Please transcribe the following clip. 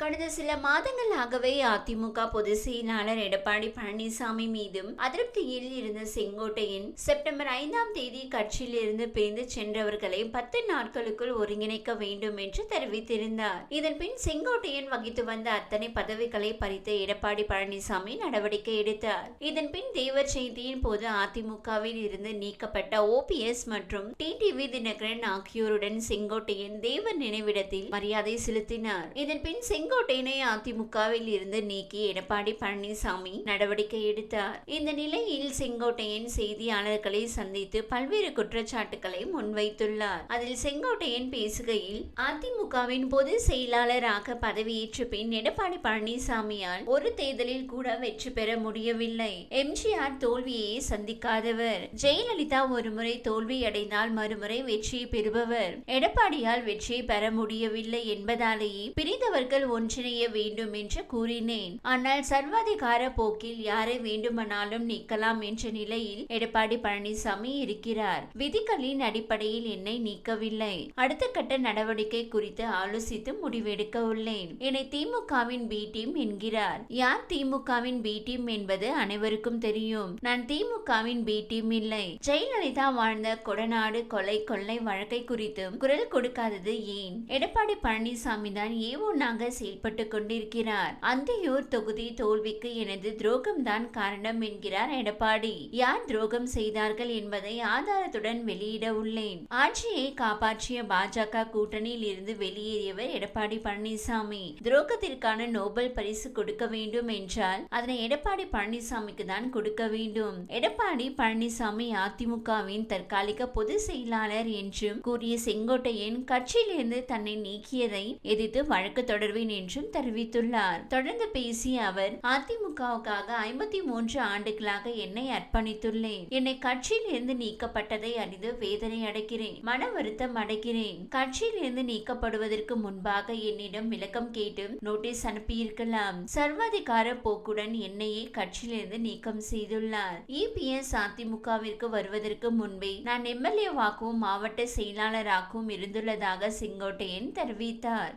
கடந்த சில மாதங்களாகவே அதிமுக பொதுச் செயலாளர் எடப்பாடி பழனிசாமி மீதும் அதிருப்தியில் இருந்த செங்கோட்டையன் செப்டம்பர் ஐந்தாம் தேதி கட்சியில் இருந்து பிரிந்து சென்றவர்களை பத்து நாட்களுக்குள் ஒருங்கிணைக்க வேண்டும் என்று தெரிவித்திருந்தார். இதன் பின் செங்கோட்டையன் வகித்து வந்த அத்தனை பதவிகளை பறித்த எடப்பாடி பழனிசாமி நடவடிக்கை எடுத்தார். இதன் பின் தேவர் செய்தியின் போது அதிமுகவில் இருந்து நீக்கப்பட்ட ஓபிஎஸ் மற்றும் டிடிவி தினகரன் ஆகியோருடன் செங்கோட்டையன் தேவர் நினைவிடத்தில் மரியாதை செலுத்தினார். இதன் பின் செங்கோட்டையனை அதிமுகவில் இருந்து நீக்கி எடப்பாடி பழனிசாமி நடவடிக்கை எடுத்தார். இந்த நிலையில் செங்கோட்டையன் செய்தியாளர்களை சந்தித்து பல்வேறு குற்றச்சாட்டுகளை முன்வைத்துள்ளார். அதில் செங்கோட்டையன் பேசுகையில் அதிமுகவின் பொது செயலாளராக பதவியேற்ற பின் எடப்பாடி பழனிசாமியால் ஒரு தேர்தலில் கூட வெற்றி பெற முடியவில்லை. எம்ஜிஆர் தோல்வியை சந்திக்காதவர். ஜெயலலிதா ஒருமுறை தோல்வி அடைந்தால் மறுமுறை வெற்றியை பெறுபவர். எடப்பாடியால் வெற்றியை பெற முடியவில்லை என்பதாலேயே பிரிந்தவர்கள் ஒன்றிணைய வேண்டும் என்று கூறினேன். ஆனால் சர்வாதிகார போக்கில் யாரை வேண்டுமானாலும் நீக்கலாம் என்ற நிலையில் எடப்பாடி பழனிசாமி இருக்கிறார். விதிகளின் அடிப்படையில் என்னை நீக்கவில்லை. அடுத்த கட்ட நடவடிக்கை குறித்து ஆலோசித்து முடிவெடுக்க உள்ளேன். என்னை திமுகவின் பி டீம் என்கிறார். யார் திமுகவின் பி டீம் என்பது அனைவருக்கும் தெரியும். நான் திமுகவின் பி டீம் இல்லை. ஜெயலலிதா வாழ்ந்த கொடநாடு கொலை கொள்ளை வழக்கை குறித்தும் குரல் கொடுக்காதது ஏன்? எடப்பாடி பழனிசாமி தான் ஏவோனாக செயல்பட்டு கொண்டிருக்கிறார் அந்தியூர் தொகுதி தோல்விக்கு எனது துரோகம்தான் காரணம் என்கிறார் எடப்பாடி. யார் துரோகம் செய்தார்கள் என்பதை ஆதாரத்துடன் வெளியிட உள்ளேன். ஆட்சியை காப்பாற்றிய பாஜக கூட்டணியில் இருந்து வெளியேறியவர் எடப்பாடி பழனிசாமி. துரோகத்திற்கான நோபல் பரிசு கொடுக்க வேண்டும் என்றால் அதனை எடப்பாடி பழனிசாமிக்கு தான் கொடுக்க வேண்டும். எடப்பாடி பழனிசாமி அதிமுகவின் தற்காலிக பொதுச் செயலாளர் என்றும் கூறிய செங்கோட்டையன் கட்சியிலிருந்து தன்னை நீக்கியதை எதிர்த்து வழக்கு தொடர்வேன் என்றும் தெரிவித்துள்ளார். தொடர்ந்து பேசிய அவர் அதிமுகவுக்காக ஐம்பத்தி மூன்று ஆண்டுகளாக என்னை அர்ப்பணித்துள்ளேன். என்னை கட்சியில் இருந்து நீக்கப்பட்டதை அறிந்து வேதனை அடைக்கிறேன். மன வருத்தம் அடைகிறேன் கட்சியில் இருந்து நீக்கப்படுவதற்கு முன்பாக என்னிடம் விளக்கம் கேட்டு நோட்டீஸ் அனுப்பியிருக்கலாம். சர்வாதிகார போக்குடன் என்னையே கட்சியிலிருந்து நீக்கம் செய்துள்ளார். இபிஎஸ் அதிமுகவிற்கு வருவதற்கு முன்பே நான் எம்எல்ஏவாகவும் மாவட்ட செயலாளராகவும் இருந்துள்ளதாக செங்கோட்டையன் தெரிவித்தார்.